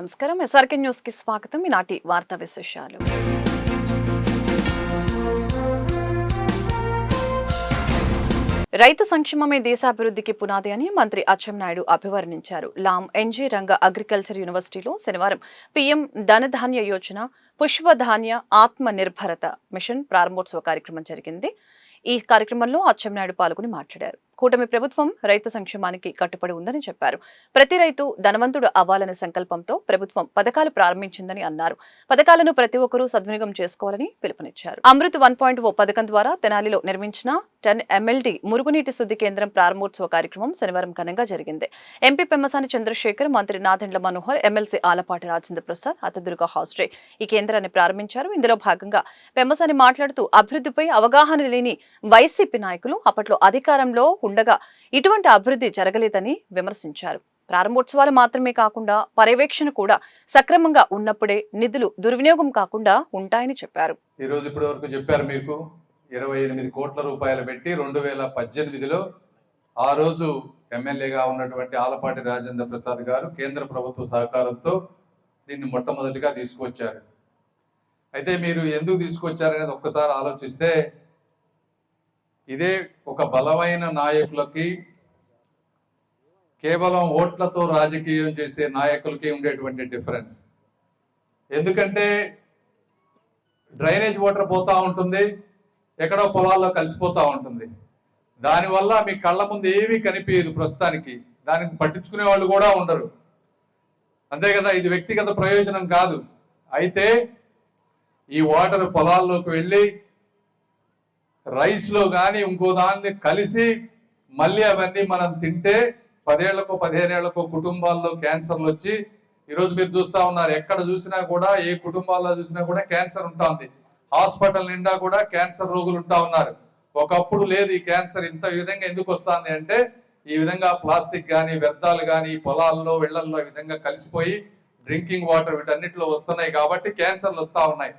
నమస్కారం. ఎస్ఆర్కే న్యూస్కి స్వాగతం. ఈనాటి వార్తా విశేషాలు. రైతు సంక్షేమమే దేశాభివృద్ధికి పునాది అని మంత్రి అచ్చెన్నాయుడు అభివర్ణించారు. లామ్ ఎన్జీ రంగ అగ్రికల్చర్ యూనివర్సిటీలో శనివారం పీఎం ధనధాన్య యోజన పుష్పధాన్య ఆత్మ నిర్భరత మిషన్ ప్రారంభోత్సవ కార్యక్రమం జరిగింది. ఈ కార్యక్రమంలో అచ్చెన్నాయుడు పాల్గొని మాట్లాడారు. కూటమి ప్రభుత్వం రైతు సంక్షేమానికి కట్టుబడి ఉందని చెప్పారు. ప్రతి రైతు ధనవంతుడు అవ్వాలనే సంకల్పంతో ప్రభుత్వం పథకాలు ప్రారంభించిందని అన్నారు. పథకాలను ప్రతి ఒక్కరూ సద్వినియోగం చేసుకోవాలని పిలుపునిచ్చారు. అమృత్ వన్ పాయింట్ ఓ పథకం ద్వారా తెనాలిలో నిర్మించిన టెన్ ఎమ్మెల్డీ మురుగునీటి శుద్ధి కేంద్రం ప్రారంభోత్సవ కార్యక్రమం శనివారం ఘనంగా జరిగింది. ఎంపీ పెమ్మసాని చంద్రశేఖర్ మంత్రి నాదెండ్ల మనోహర్ ఎమ్మెల్సీ ఆలపాటి రాజేంద్ర ప్రసాద్ అతిథులుగా హాజరై ఈ కేంద్రాన్ని ప్రారంభించారు. ఇందులో భాగంగా పెమ్మసాని మాట్లాడుతూ అభివృద్ధిపై అవగాహన లేని వైసీపీ నాయకులు అప్పట్లో అధికారంలో ఉండగా ఇటువంటి అభివృద్ధి జరగలేదని విమర్శించారు. ప్రారంభోత్సవాలు మాత్రమే కాకుండా పర్యవేక్షణ కూడా సక్రమంగా ఉన్నప్పుడే నిధులు దుర్వినియోగం కాకుండా ఉంటాయని చెప్పారు. ఈ రోజు ఇప్పటి వరకు చెప్పారు మీకు ఇరవై ఎనిమిది కోట్ల రూపాయలు పెట్టి రెండు వేల పద్దెనిమిదిలో ఆ రోజు ఎమ్మెల్యేగా ఉన్నటువంటి ఆలపాటి రాజేంద్ర ప్రసాద్ గారు కేంద్ర ప్రభుత్వ సహకారంతో దీన్ని మొట్టమొదటిగా తీసుకొచ్చారు. అయితే మీరు ఎందుకు తీసుకొచ్చారనేది ఒక్కసారి ఆలోచిస్తే ఇదే ఒక బలమైన నాయకులకి కేవలం ఓట్లతో రాజకీయం చేసే నాయకులకి ఉండేటువంటి డిఫరెన్స్. ఎందుకంటే డ్రైనేజ్ వాటర్ పోతూ ఉంటుంది ఎక్కడో పొలాల్లో కలిసిపోతూ ఉంటుంది. దానివల్ల మీ కళ్ళ ముందు ఏమీ కనిపించదు ప్రస్తుతానికి. దానికి పట్టించుకునే వాళ్ళు కూడా ఉండరు. అంతే కదా ఇది వ్యక్తిగత ప్రయోజనం కాదు. అయితే ఈ వాటర్ పొలాల్లోకి వెళ్ళి రైస్లో కానీ ఇంకో దాన్ని కలిసి మళ్ళీ అవన్నీ మనం తింటే పదేళ్ళకు పదిహేనేళ్ళకు కుటుంబాల్లో క్యాన్సర్లు వచ్చి ఈరోజు మీరు చూస్తూ ఉన్నారు ఎక్కడ చూసినా కూడా ఏ కుటుంబాల్లో చూసినా కూడా క్యాన్సర్ ఉంటుంది. హాస్పిటల్ నిండా కూడా క్యాన్సర్ రోగులు ఉంటా ఉన్నారు. ఒకప్పుడు లేదు ఈ క్యాన్సర్ ఇంత విధంగా ఎందుకు వస్తుంది అంటే ఈ విధంగా ప్లాస్టిక్ కానీ వ్యర్థాలు కానీ పొలాల్లో ఇళ్ళల్లో ఈ విధంగా కలిసిపోయి డ్రింకింగ్ వాటర్ వీటన్నిటిలో వస్తున్నాయి కాబట్టి క్యాన్సర్లు వస్తూ ఉన్నాయి.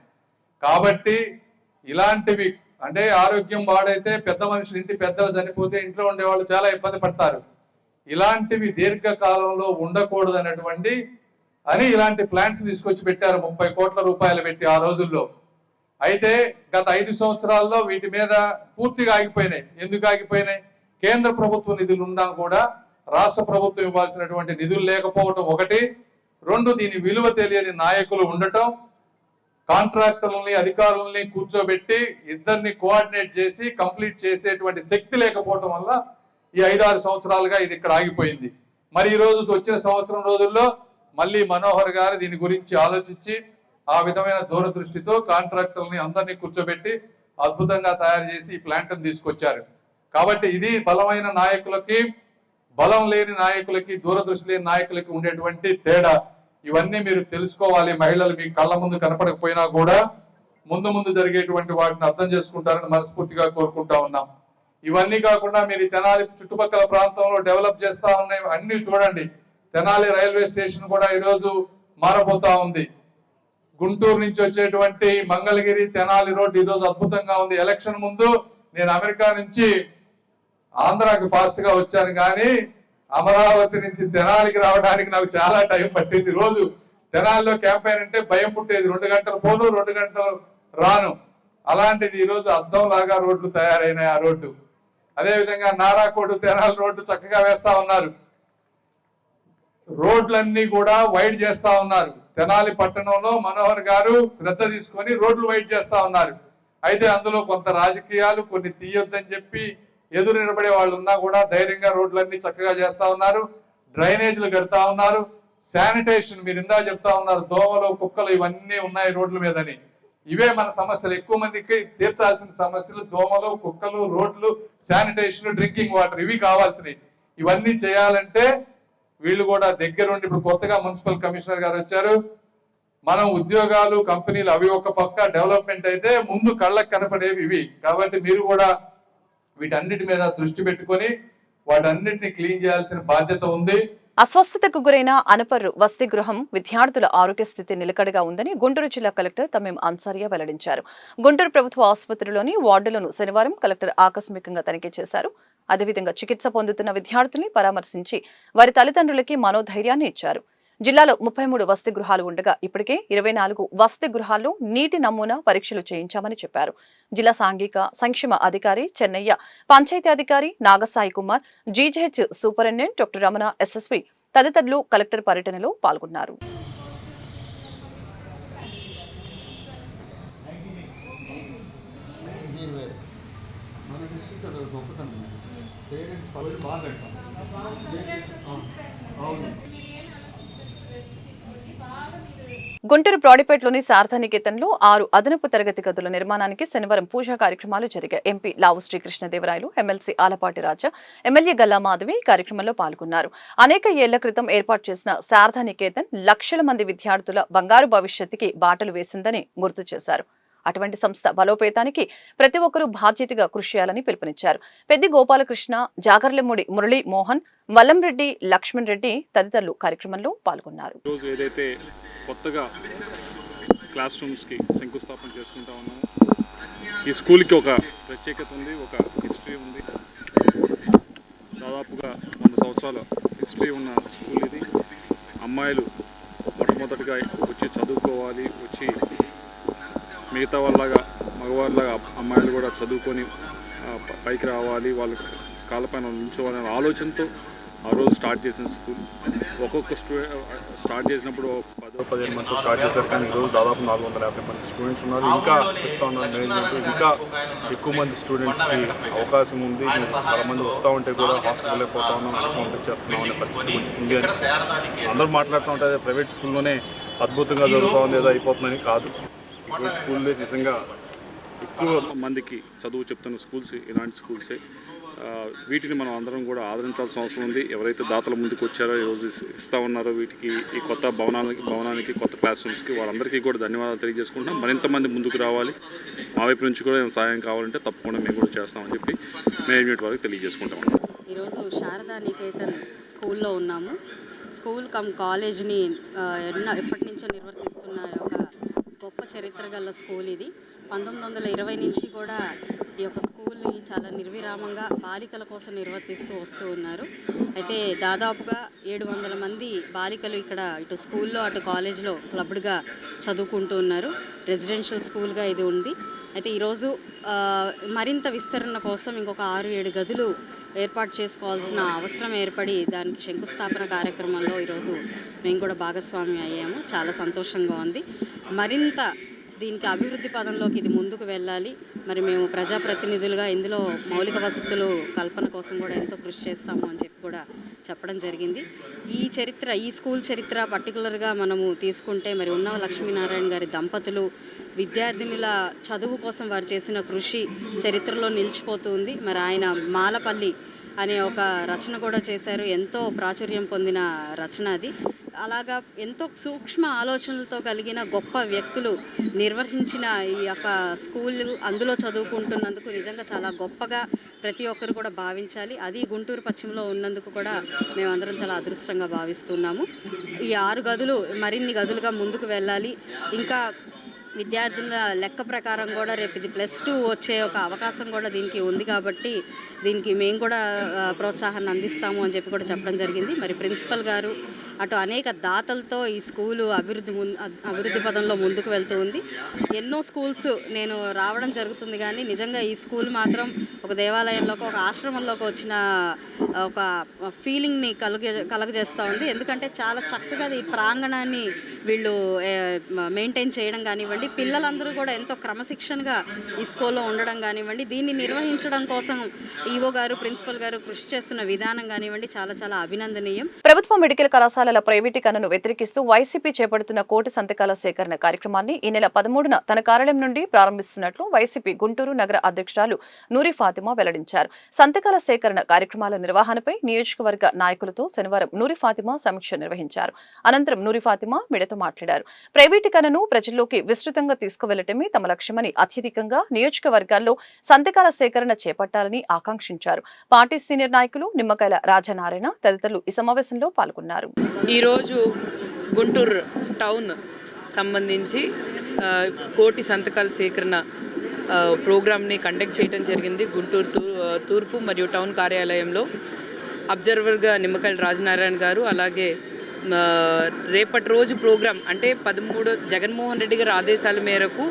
కాబట్టి ఇలాంటివి అంటే ఆరోగ్యం పాడైతే పెద్ద మనుషులు ఇంటి పెద్దలు చనిపోతే ఇంట్లో ఉండే వాళ్ళు చాలా ఇబ్బంది పడతారు. ఇలాంటివి దీర్ఘకాలంలో ఉండకూడదు అనేటువంటి అని ఇలాంటి ప్లాన్స్ తీసుకొచ్చి పెట్టారు ముప్పై కోట్ల రూపాయలు పెట్టి ఆ రోజుల్లో. అయితే గత ఐదు సంవత్సరాల్లో వీటి మీద పూర్తిగా ఆగిపోయినాయి. ఎందుకు ఆగిపోయినాయి? కేంద్ర ప్రభుత్వ నిధులు ఉన్నా కూడా రాష్ట్ర ప్రభుత్వం ఇవ్వాల్సినటువంటి నిధులు లేకపోవటం ఒకటి. రెండు దీని విలువ తెలియని నాయకులు ఉండటం. కాంట్రాక్టర్లని అధికారులని కూర్చోబెట్టి ఇద్దరిని కోఆర్డినేట్ చేసి కంప్లీట్ చేసేటువంటి శక్తి లేకపోవటం వల్ల ఈ ఐదారు సంవత్సరాలుగా ఇది ఇక్కడ ఆగిపోయింది. మరి ఈ రోజు వచ్చిన సంవత్సరం రోజుల్లో మళ్ళీ మనోహర్ గారు దీని గురించి ఆలోచించి ఆ విధమైన దూరదృష్టితో కాంట్రాక్టర్ని అందరినీ కూర్చోబెట్టి అద్భుతంగా తయారు చేసి ఈ ప్లాంట్ తీసుకొచ్చారు. కాబట్టి ఇది బలమైన నాయకులకి బలం లేని నాయకులకి దూరదృష్టి లేని నాయకులకి ఉండేటువంటి తేడా. ఇవన్నీ మీరు తెలుసుకోవాలి. మహిళలు మీ కళ్ళ ముందు కనపడకపోయినా కూడా ముందు ముందు జరిగేటువంటి వాటిని అర్థం చేసుకుంటారని మనస్ఫూర్తిగా కోరుకుంటా ఉన్నాం. ఇవన్నీ కాకుండా మీరు తెనాలి చుట్టుపక్కల ప్రాంతంలో డెవలప్ చేస్తా ఉన్నాయి. అన్ని చూడండి. తెనాలి రైల్వే స్టేషన్ కూడా ఈరోజు మారబోతా ఉంది. గుంటూరు నుంచి వచ్చేటువంటి మంగళగిరి తెనాలి రోడ్ ఈ రోజు అద్భుతంగా ఉంది. ఎలక్షన్ ముందు నేను అమెరికా నుంచి ఆంధ్రాకి ఫాస్ట్గా వచ్చాను. కానీ అమరావతి నుంచి తెనాలికి రావడానికి నాకు చాలా టైం పట్టింది. రోజు తెనాలిలో క్యాంపెయిన్ అంటే భయం పుట్టేది. రెండు గంటలు పోను రెండు గంటలు రాను. అలాంటిది ఈ రోజు అద్దం లాగా రోడ్లు తయారైనాయి ఆ రోడ్డు. అదేవిధంగా నారాకోడు తెనాలి రోడ్డు చక్కగా వేస్తా ఉన్నారు. రోడ్లన్నీ కూడా వైడ్ చేస్తా ఉన్నారు. తెనాలి పట్టణంలో మనోహర్ గారు శ్రద్ధ తీసుకొని రోడ్లు వైడ్ చేస్తా ఉన్నారు. అయితే అందులో కొంత రాజకీయాలు కొన్ని తీయొద్దని చెప్పి ఎదురు నిలబడే వాళ్ళు ఉన్నా కూడా ధైర్యంగా రోడ్లన్నీ చక్కగా చేస్తా ఉన్నారు డ్రైనేజీలు కడతా ఉన్నారు శానిటేషన్ మీరు ఇందా చెప్తా ఉన్నారు దోమలు కుక్కలు ఇవన్నీ ఉన్నాయి రోడ్ల మీదని. ఇవే మన సమస్యలు. ఎక్కువ మందికి తీర్చాల్సిన సమస్యలు దోమలు కుక్కలు రోడ్లు శానిటేషన్ డ్రింకింగ్ వాటర్ ఇవి కావాల్సినవి. ఇవన్నీ చేయాలంటే వీళ్ళు కూడా దగ్గరుండి ఇప్పుడు కొత్తగా మున్సిపల్ కమిషనర్ గారు వచ్చారు. మనం ఉద్యోగాలు కంపెనీలు అవి ఒక పక్క డెవలప్మెంట్ అయితే ముందు కళ్ళకు కనపడేవి ఇవి. కాబట్టి మీరు కూడా వీటన్నిటి మీద దృష్టి పెట్టుకొని వాటన్నిటిని క్లీన్ చేయాల్సిన బాధ్యత ఉంది. అస్వస్థతకు గురైన అనపర్రు వసతి గృహం విద్యార్థుల ఆరోగ్య స్థితి నిలకడగా ఉందని గుంటూరు జిల్లా కలెక్టర్ తమీం అన్సారియా వెల్లడించారు. గుంటూరు ప్రభుత్వ ఆసుపత్రిలోని వార్డులను శనివారం కలెక్టర్ ఆకస్మికంగా తనిఖీ చేశారు. అదేవిధంగా చికిత్స పొందుతున్న విద్యార్థుల్ని పరామర్శించి వారి తల్లిదండ్రులకి మనోధైర్యాన్ని ఇచ్చారు. జిల్లాలో ముప్పై మూడు వసతి గృహాలు ఉండగా ఇప్పటికే ఇరవై నాలుగు వసతి గృహాల్లో నీటి నమూనా పరీక్షలు చేయించామని చెప్పారు. జిల్లా సాంఘిక సంక్షేమ అధికారి చెన్నయ్య పంచాయతీ అధికారి Nagasai Kumar GGH superintendent doctor Ramana SSV తదితరులు కలెక్టర్ పర్యటనలో పాల్గొన్నారు. మీరు వేరు మన డిస్ట్రిక్ట్ అది గొప్పతనం పేరెంట్స్ పదవి బాగా పెడతాం. అవును. గుంటూరు ప్రాడిపేటలోని సార్థనికేతన్లో ఆరు అదనపు తరగతి గదుల నిర్మాణానికి శనివారం పూజా కార్యక్రమాలు జరిగాయి. MP Lavu Srikrishnadevarayalu MLC Alapati Raja MLA Galla Madhavi కార్యక్రమంలో పాల్గొన్నారు. అనేక ఏళ్ళ క్రితం ఏర్పాటు చేసిన శారదానికేతన్ లక్షల మంది విద్యార్థుల బంగారు భవిష్యత్తుకి బాటలు వేసిందని గుర్తు చేశారు. అటువంటి సంస్థ బలోపేతానికి ప్రతి ఒక్కరూ బాధ్యతగా కృషి చేయాలని పిలుపునిచ్చారు. పెద్ది గోపాలకృష్ణ జాగర్లమూడి మురళీ మోహన్ వల్లంరెడ్డి లక్ష్మణ్ రెడ్డి తదితరులు కార్యక్రమంలో పాల్గొన్నారు. ఏదైతే కొత్తగా క్లాస్ రూమ్స్కి శంకుస్థాపన చేసుకుంటా ఉన్నాము ఈ స్కూల్కి ఒక ప్రత్యేకత ఉంది ఒక హిస్టరీ ఉంది. దాదాపుగా వంద సంవత్సరాల హిస్టరీ ఉన్న స్కూల్ ఇది. అమ్మాయిలు మొట్టమొదటిగా వచ్చి చదువుకోవాలి వచ్చి మిగతా వాళ్ళగా మగవాళ్ళగా అమ్మాయిలు కూడా చదువుకొని పైకి రావాలి వాళ్ళ కాళ్ళపైన నిల్చోవాలనే ఆలోచనతో ఆ రోజు స్టార్ట్ చేసిన స్కూల్. ఒక్కొక్క స్టూడెంట్ స్టార్ట్ చేసినప్పుడు పదో పదిహేను మంది స్టార్ట్ చేశారు కానీ ఈరోజు దాదాపు నాలుగు వందల యాభై మంది స్టూడెంట్స్ ఉన్నారు. ఇంకా చెప్తా ఉన్నారు మేనేజ్మెంట్ ఇంకా ఎక్కువ మంది స్టూడెంట్స్కి అవకాశం ఉంది. చాలా మంది వస్తూ ఉంటే కూడా హాస్టల్లో పోతా ఉన్నాం పంపించేస్తున్నాం అనే పరిస్థితి ఉంది అని. అందరూ మాట్లాడుతూ ఉంటారు ప్రైవేట్ స్కూల్లోనే అద్భుతంగా జరుగుతూ ఉంది ఏదో అయిపోతుందని. కాదు. ఇప్పుడు నిజంగా ఎక్కువ మందికి చదువు చెప్తున్న స్కూల్స్ ఇలాంటి స్కూల్సే. వీటిని మనం అందరం కూడా ఆదరించాల్సిన అవసరం ఉంది. ఎవరైతే దాతల ముందుకు వచ్చారో ఈరోజు ఇస్తా ఉన్నారో వీటికి ఈ కొత్త భవనానికి భవనానికి కొత్త క్లాస్ రూమ్స్కి వాళ్ళందరికీ కూడా ధన్యవాదాలు తెలియజేసుకుంటున్నాం. మరింత మంది ముందుకు రావాలి. మా వైపు నుంచి కూడా ఏమైనా సాయం కావాలంటే తప్పకుండా మేము కూడా చేస్తామని చెప్పి మేనేజ్మెంట్ వారికి తెలియజేసుకుంటాం. ఈరోజు శారదా నికేతన్ స్కూల్లో ఉన్నాము. స్కూల్ కమ్ కాలేజ్ని ఎన్నో ఎప్పటి నుంచో నిర్వర్తిస్తున్న ఒక గొప్ప చరిత్ర గల స్కూల్ ఇది. పంతొమ్మిది వందల ఇరవై నుంచి కూడా ఈ యొక్క స్కూల్ని చాలా నిర్విరామంగా బాలికల కోసం నిర్వర్తిస్తూ వస్తూ ఉన్నారు. అయితే దాదాపుగా ఏడు వందల మంది బాలికలు ఇక్కడ ఇటు స్కూల్లో అటు కాలేజ్లో క్లబ్డ్గా చదువుకుంటూ ఉన్నారు. రెసిడెన్షియల్ స్కూల్గా ఇది ఉంది. అయితే ఈరోజు మరింత విస్తరణ కోసం ఇంకొక ఆరు ఏడు గదులు ఏర్పాటు చేసుకోవాల్సిన అవసరం ఏర్పడి దానికి శంకుస్థాపన కార్యక్రమంలో ఈరోజు మేము కూడా భాగస్వామి అయ్యాము. చాలా సంతోషంగా ఉంది. మరింత దీనికి అభివృద్ధి పదంలోకి ఇది ముందుకు వెళ్ళాలి. మరి మేము ప్రజాప్రతినిధులుగా ఇందులో మౌలిక వసతులు కల్పన కోసం కూడా ఎంతో కృషి చేస్తాము అని చెప్పి కూడా చెప్పడం జరిగింది. ఈ చరిత్ర ఈ స్కూల్ చరిత్ర పర్టికులర్గా మనము తీసుకుంటే మరి ఉన్నవ లక్ష్మీనారాయణ గారి దంపతులు విద్యార్థినుల చదువు కోసం వారు చేసిన కృషి చరిత్రలో నిలిచిపోతుంది మరి ఆయన మాలపల్లి అనే ఒక రచన కూడా చేశారు. ఎంతో ప్రాచుర్యం పొందిన రచన అది. అలాగా ఎంతో సూక్ష్మ ఆలోచనలతో కలిగిన గొప్ప వ్యక్తులు నిర్వహించిన ఈ యొక్క స్కూల్ అందులో చదువుకుంటున్నందుకు నిజంగా చాలా గొప్పగా ప్రతి ఒక్కరు కూడా భావించాలి. అది గుంటూరు పశ్చిమలో ఉన్నందుకు కూడా మేమందరం చాలా అదృష్టంగా భావిస్తున్నాము. ఈ ఆరు గదులు మరిన్ని గదులుగా ముందుకు వెళ్ళాలి. ఇంకా విద్యార్థుల లెక్క ప్రకారం కూడా రేపు ఇది ప్లస్ టూ వచ్చే ఒక అవకాశం కూడా దీనికి ఉంది కాబట్టి దీనికి మేము కూడా ప్రోత్సాహాన్ని అందిస్తాము అని చెప్పి కూడా చెప్పడం జరిగింది. మరి ప్రిన్సిపల్ గారు అటు అనేక దాతలతో ఈ స్కూలు అభివృద్ధి ముందు అభివృద్ధి పదంలో ముందుకు వెళ్తూ ఉంది. ఎన్నో స్కూల్స్ నేను రావడం జరుగుతుంది కానీ నిజంగా ఈ స్కూల్ మాత్రం ఒక దేవాలయంలోకి ఒక ఆశ్రమంలోకి వచ్చిన ఒక ఫీలింగ్ని కలుగ కలగజేస్తూ ఉంది. ఎందుకంటే చాలా చక్కగా ఈ ప్రాంగణాన్ని వీళ్ళు మెయింటైన్ చేయడం కానివ్వండి పిల్లలందరూ కూడా ఎంతో క్రమశిక్షణగా ఈ స్కూల్లో ఉండడం కానివ్వండి దీన్ని నిర్వహించడం కోసం ఈవో గారు ప్రిన్సిపల్ గారు కృషి చేస్తున్న విధానం కానివ్వండి చాలా చాలా అభినందనీయం. ప్రభుత్వ మెడికల్ కళాశాల సంతకాల ప్రైవేటీకరణను వ్యతిరేకిస్తూ వైసీపీ చేపడుతున్న కోటి సంతకాల సేకరణ కార్యక్రమాన్ని ఈ నెల పదమూడున తన కార్యాలయం నుండి ప్రారంభిస్తున్నట్లు వైసీపీ గుంటూరు నగర అధ్యక్షురాలు నూరి ఫాతిమా వెల్లడించారు. సంతకాల సేకరణ కార్యక్రమాల నిర్వహణపై నియోజకవర్గ నాయకులతో శనివారం నూరి ఫాతిమా సమీక్ష నిర్వహించారు. అనంతరం నూరి ఫాతిమా మీడియాతో మాట్లాడారు. ప్రైవేటీకరణను ప్రజల్లోకి విస్తృతంగా తీసుకువెళ్ళటమే తమ లక్ష్యమని అత్యధికంగా నియోజకవర్గాల్లో సంతకాల సేకరణ చేపట్టాలని ఆకాంక్షించారు. పార్టీ సీనియర్ నాయకులు నిమ్మకాయల రాజనారాయణ తదితరులు ఈ సమావేశంలో పాల్గొన్నారు. ఈరోజు గుంటూరు టౌన్ సంబంధించి కోటి సంతకాల సేకరణ ప్రోగ్రామ్ని కండక్ట్ చేయడం జరిగింది గుంటూరు తూర్పు మరియు టౌన్ కార్యాలయంలో. అబ్జర్వర్గా నిమ్మకాయల రాజనారాయణ గారు అలాగే రేపటి రోజు ప్రోగ్రాం అంటే పదమూడు జగన్మోహన్ రెడ్డి గారి ఆదేశాల మేరకు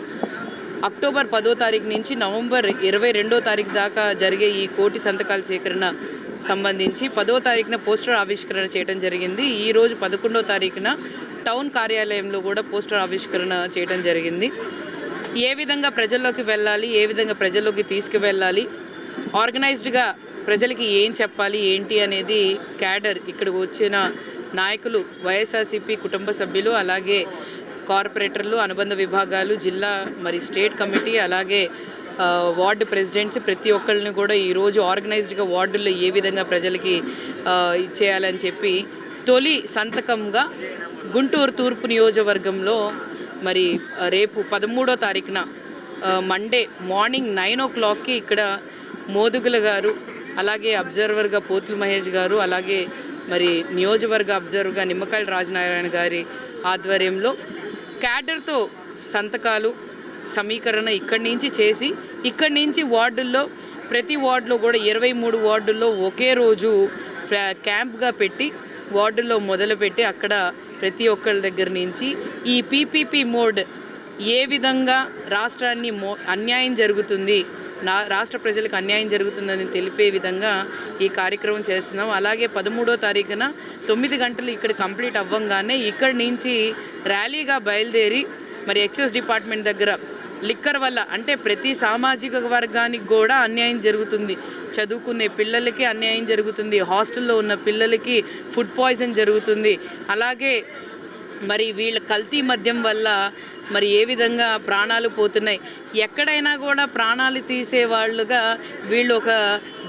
అక్టోబర్ పదో తారీఖు నుంచి నవంబర్ ఇరవై రెండో తారీఖు దాకా జరిగే ఈ కోటి సంతకాల సేకరణ సంబంధించి పదో తారీఖున పోస్టర్ ఆవిష్కరణ చేయడం జరిగింది. ఈ రోజు పదకొండో తారీఖున టౌన్ కార్యాలయంలో కూడా పోస్టర్ ఆవిష్కరణ చేయడం జరిగింది. ఏ విధంగా ప్రజల్లోకి వెళ్ళాలి ఏ విధంగా ప్రజల్లోకి తీసుకువెళ్ళాలి ఆర్గనైజ్డ్గా ప్రజలకి ఏం చెప్పాలి ఏంటి అనేది క్యాడర్ ఇక్కడికి వచ్చిన నాయకులు వైఎస్ఆర్సీపీ కుటుంబ సభ్యులు అలాగే కార్పొరేటర్లు అనుబంధ విభాగాలు జిల్లా మరి స్టేట్ కమిటీ అలాగే వార్డు ప్రెసిడెంట్స్ ప్రతి ఒక్కరిని కూడా ఈరోజు ఆర్గనైజ్డ్గా వార్డుల్లో ఏ విధంగా ప్రజలకి ఇచ్చేయాలని చెప్పి తొలి సంతకంగా గుంటూరు తూర్పు నియోజకవర్గంలో మరి రేపు పదమూడో తారీఖున మండే మార్నింగ్ నైన్ ఓ క్లాక్కి ఇక్కడ మోదుగుల గారు అలాగే అబ్జర్వర్గా పోతులు మహేష్ గారు అలాగే మరి నియోజకవర్గ అబ్జర్వర్గా నిమ్మకాయల రాజనారాయణ గారి ఆధ్వర్యంలో క్యాడర్తో సంతకాలు సమీకరణ ఇక్కడి నుంచి చేసి ఇక్కడి నుంచి వార్డుల్లో ప్రతి వార్డులో కూడా ఇరవై మూడు వార్డుల్లో ఒకే రోజు క్యాంప్గా పెట్టి వార్డుల్లో మొదలుపెట్టి అక్కడ ప్రతి ఒక్కరి దగ్గర నుంచి ఈ పీపీపీ మోడ్ ఏ విధంగా రాష్ట్రాన్ని మో అన్యాయం జరుగుతుంది నా రాష్ట్ర ప్రజలకు అన్యాయం జరుగుతుందని తెలిపే విధంగా ఈ కార్యక్రమం చేస్తున్నాం. అలాగే పదమూడో తారీఖున తొమ్మిది గంటలు ఇక్కడ కంప్లీట్ అవ్వంగానే ఇక్కడి నుంచి ర్యాలీగా బయలుదేరి మరి ఎక్సైజ్ డిపార్ట్మెంట్ దగ్గర లిక్కర్ వల్ల అంటే ప్రతి సామాజిక వర్గానికి కూడా అన్యాయం జరుగుతుంది. చదువుకునే పిల్లలకి అన్యాయం జరుగుతుంది. హాస్టల్లో ఉన్న పిల్లలకి ఫుడ్ పాయిజన్ జరుగుతుంది. అలాగే మరి వీళ్ళ కల్తీ మద్యం వల్ల మరి ఏ విధంగా ప్రాణాలు పోతున్నాయి? ఎక్కడైనా కూడా ప్రాణాలు తీసే వాళ్ళుగా వీళ్ళు ఒక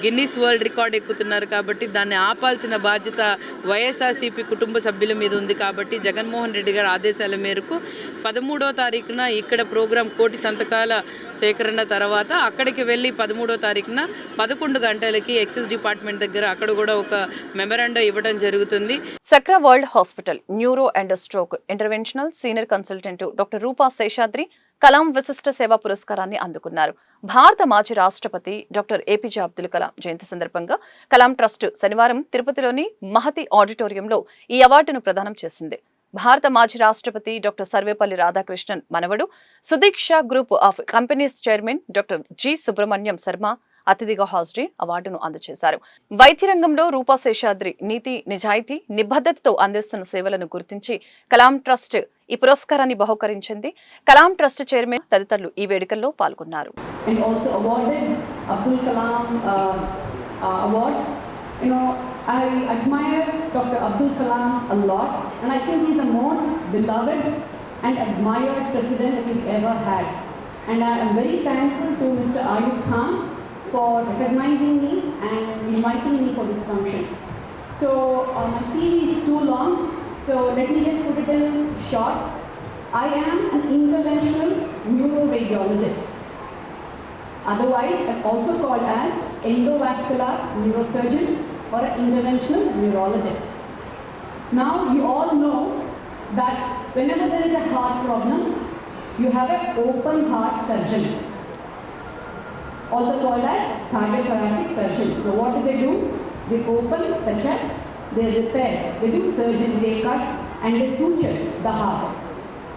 గిన్నిస్ వరల్డ్ రికార్డ్ ఎక్కుతున్నారు కాబట్టి దాన్ని ఆపాల్సిన బాధ్యత వైఎస్ఆర్సీపీ కుటుంబ సభ్యుల మీద ఉంది కాబట్టి జగన్మోహన్ రెడ్డి గారి ఆదేశాల మేరకు పదమూడో తారీఖున ఇక్కడ ప్రోగ్రాం కోటి సంతకాల సేకరణ తర్వాత అక్కడికి వెళ్ళి పదమూడో తారీఖున పదకొండు గంటలకి ఎక్సైజ్ డిపార్ట్మెంట్ దగ్గర అక్కడ కూడా ఒక మెమరాండం ఇవ్వడం జరుగుతుంది. Sakra world hospital neuro and stroke interventional senior consultant doctor Rupa Seshadri Kalam విశిష్ట సేవా పురస్కారాన్ని అందుకున్నారు. భారత మాజీ రాష్ట్రపతి డాక్టర్ ఏపీజే అబ్దుల్ కలాం జయంతి సందర్భంగా కలాం ట్రస్ట్ శనివారం తిరుపతిలోని మహతి ఆడిటోరియంలో ఈ అవార్డును ప్రదానం చేసింది. భారత మాజీ రాష్ట్రపతి డాక్టర్ సర్వేపల్లి రాధాకృష్ణన్ మనవడు Sudeeksha group of companies chairman doctor G Subrahmanyam Sharma అతిథిగా హాజరై అవార్డును అందజేశారు వైద్య రంగంలో రూపా శేషాద్రి నీతి నిజాయితీ నిబద్ధతతో అందిస్తున్న సేవలను గుర్తించి కలాం ట్రస్ట్ ఈ పురస్కారాన్ని బహుకరించింది కలాం ట్రస్ట్ చైర్మన్ తదితరులు ఈ వేడుకల్లో పాల్గొన్నారు. You know, I admire Dr. Abdul Kalam a lot, and I think he's the most beloved and admired president that we've ever had. And I am very thankful to Mr. Ayub Khan for recognizing me and inviting me for this function. So uh, my CV is too long, so let me just put it in short. I am an interventional neuroradiologist otherwise I'm also called as endovascular neurosurgeon or an interventional neurologist. Now you all know that whenever there is a heart problem, you have an open heart surgeon, also called as cardiothoracic surgeon. Now what do they do? They open the chest, they repair, they do surgery, they cut and they suture the heart.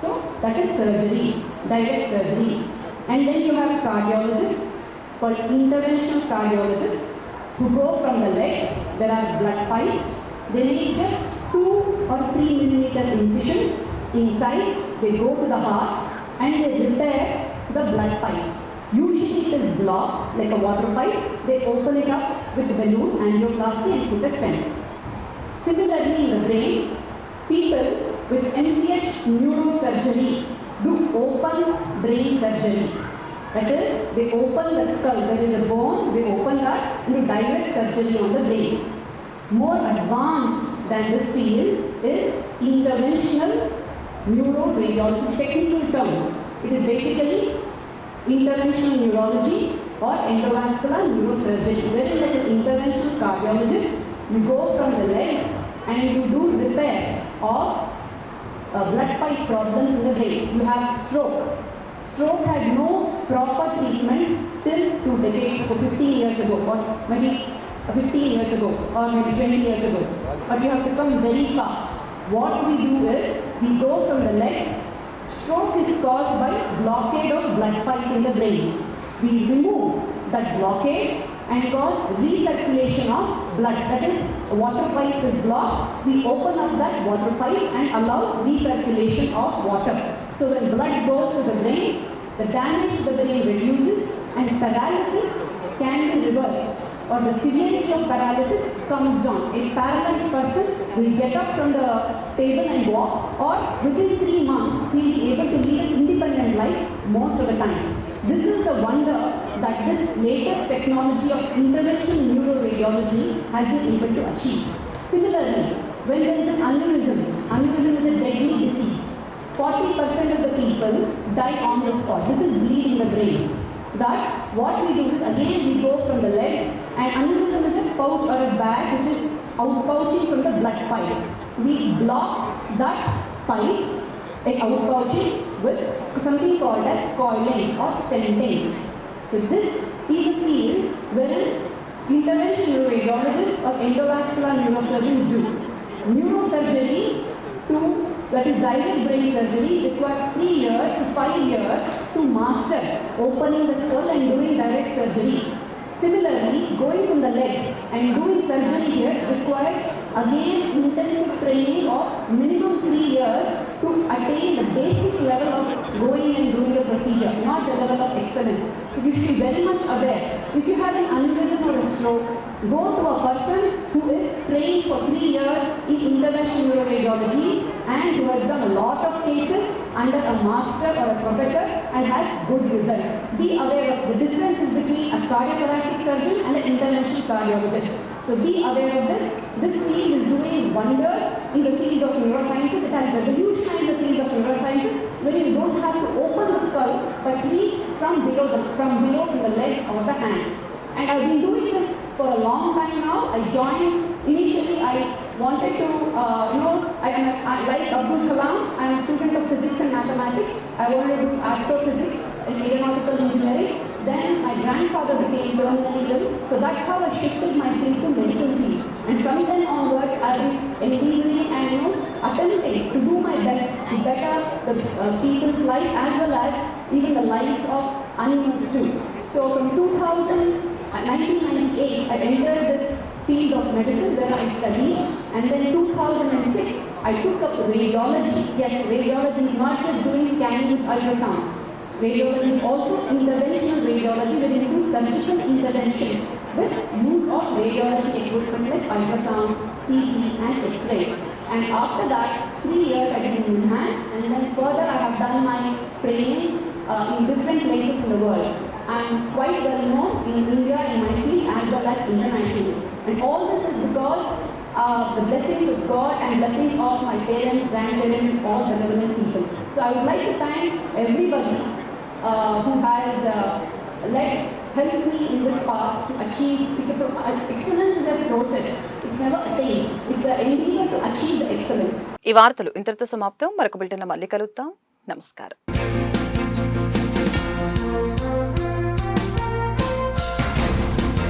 So that is surgery, direct surgery. And then you have cardiologists called interventional cardiologists who go from the leg. There are blood pipes. They make just two or three millimeter incisions inside. They go to the heart and they repair the blood pipe. Usually it is blocked like a water pipe. They open it up with balloon angioplasty and put a stent. Similarly, in the brain, people with MCH neurosurgery do open brain surgery. That is, they open the skull, there is a bone, they open that and do direct surgery on the brain. More advanced than this field is interventional neuroradiology, technical term. It is basically interventional neurology or endovascular neurosurgery. Wherein like an interventional cardiologist, you go from the leg and you do repair of uh, blood pipe problems in the brain. You have stroke. Stroke had no proper treatment till two decades ago, 15 years ago, or maybe uh, 15 years ago, or maybe 20 years ago. But you have to come very fast. what we do is we go from the leg. Stroke is caused by blockade of blood pipe in the brain. We remove that blockade and cause recirculation of blood. That is, water pipe is blocked. We open up that water pipe and allow recirculation of water. So when blood goes to the brain, the damage to the brain reduces and paralysis can be reversed or the severity of paralysis comes down. A paralyzed person will get up from the table and walk or within three months he will be able to lead an independent life most of the times. This is the wonder that this latest technology of intervention neuroradiology has been able to achieve. Similarly, when there is an aneurysm, aneurysm is a deadly disease. 40% of the people die on the spot. This is bleed in the brain. That what we do is again we go from the leg and aneurysm is a pouch or a bag which is outpouching from the blood pipe. We block that pipe, a outpouching with something called as coiling or stenting. So this is a field wherein intervention neuroradiologists or endovascular neurosurgeons do. Neurosurgery to that is direct brain surgery requires three years to five years to master opening the skull and doing direct surgery. Similarly, going from the leg and doing surgery here requires again intensive training of minimum three years to attain the basic level of going and doing the procedure, not the level of excellence. So you should be very much aware. If you have an aneurysm or a stroke, go to a person who is trained for three years in intervention neuroradiology and who has done a lot of cases under a master or a professor and has good results. Be aware of the differences between a cardiothoracic surgeon and an intervention cardiologist. So be aware of this. This field is doing wonders in the field of neurosciences. It has revolutionized the field of neurosciences where you don't have to open the skull but treat from below, the, from below from the leg or the hand. And I've been doing this for a long time now. I joined initially. I wanted to, uh, you know, I am I, like Abdul Kalam. I am a student of physics and mathematics. I wanted to do astrophysics and aeronautical engineering. Then my grandfather became ill, so that's how I shifted my field to medical field. And from then onwards, I've been endeavoring and you know attempting to do my best to better the uh, people's life as well as even the lives of animals too. So from 2000. Uh, 1998, I entered this field of medicine where I studied, and then 2006, I took up radiology. Yes, radiology is not just doing scanning with ultrasound. Radiology is also interventional radiology you do surgical interventions with use of radiology equipment like ultrasound, CT, and X-rays. And after that, three years I did in enhance, and then further I have done my training uh, in different places in the world. I am quite well known in India in my field as well as internationally. And all this is because uh, the blessings of God and blessings of my parents, grandparents, and all the relevant people. So I would like to thank everybody uh, who has uh, led, helped me in this path to achieve. It's a, uh, excellence is a process. It's never attained. It's an endeavor to achieve the excellence. ఈ వార్తలు ఇంతటితో సమాప్తం మరొక బిల్టన్ మళ్ళీ కలుద్దాం నమస్కారం